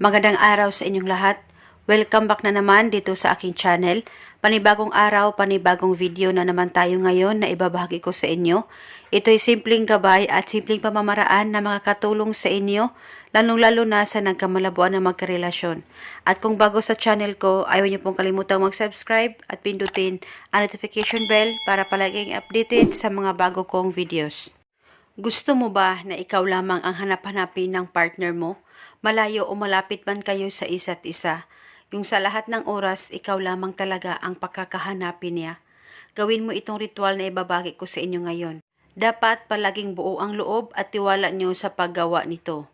Magandang araw sa inyong lahat. Welcome back na naman dito sa aking channel. Panibagong araw, panibagong video na naman tayo ngayon na ibabahagi ko sa inyo. Ito'y simpleng gabay at simpleng pamamaraan na makakatulong sa inyo, lalong-lalo na sa nagkamalabuan ng magkarelasyon. At kung bago sa channel ko, ayaw niyo pong kalimutang mag-subscribe at pindutin ang notification bell para palaging updated sa mga bago kong videos. Gusto mo ba na ikaw lamang ang hanap-hanapin ng partner mo? Malayo o malapit man kayo sa isa't isa. Yung sa lahat ng oras, ikaw lamang talaga ang pagkakahanapin niya. Gawin mo itong ritual na ibabagi ko sa inyo ngayon. Dapat palaging buo ang loob at tiwala niyo sa paggawa nito.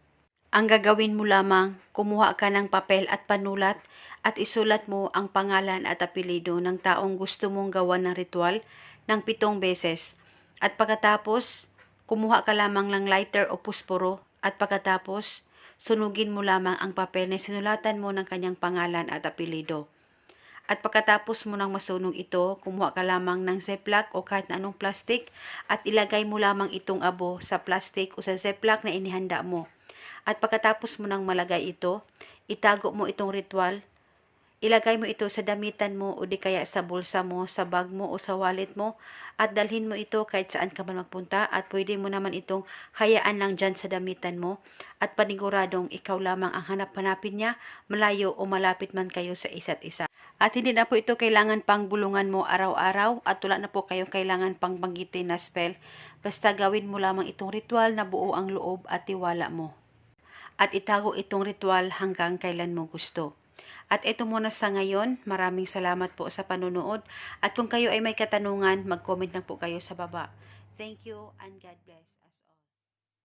Ang gagawin mo lamang, kumuha ka ng papel at panulat at isulat mo ang pangalan at apelido ng taong gusto mong gawan ng ritual ng pitong beses. At pagkatapos, kumuha ka lamang ng lighter o pusporo at pagkatapos, sunugin mo lamang ang papel na sinulatan mo ng kanyang pangalan at apelido. At pagkatapos mo nang masunog ito, kumuha ka lamang ng ziplock o kahit na anong plastic at ilagay mo lamang itong abo sa plastic o sa ziplock na inihanda mo. At pagkatapos mo nang malagay ito, itago mo itong ritual Ilagay mo ito sa damitan mo o di kaya sa bulsa mo, sa bag mo o sa wallet mo at dalhin mo ito kahit saan ka man magpunta at pwede mo naman itong hayaan lang dyan sa damitan mo at paniguradong ikaw lamang ang hanap-hanapin niya malayo o malapit man kayo sa isa't isa. At hindi na po ito kailangan pang bulungan mo araw-araw at wala na po kayong kailangan pang banggitin na spell. Basta gawin mo lamang itong ritual na buo ang loob at tiwala mo. At itago itong ritual hanggang kailan mo gusto. At ito muna sa ngayon. Maraming salamat po sa panunood. At kung kayo ay may katanungan, mag-comment lang po kayo sa baba. Thank you and God bless.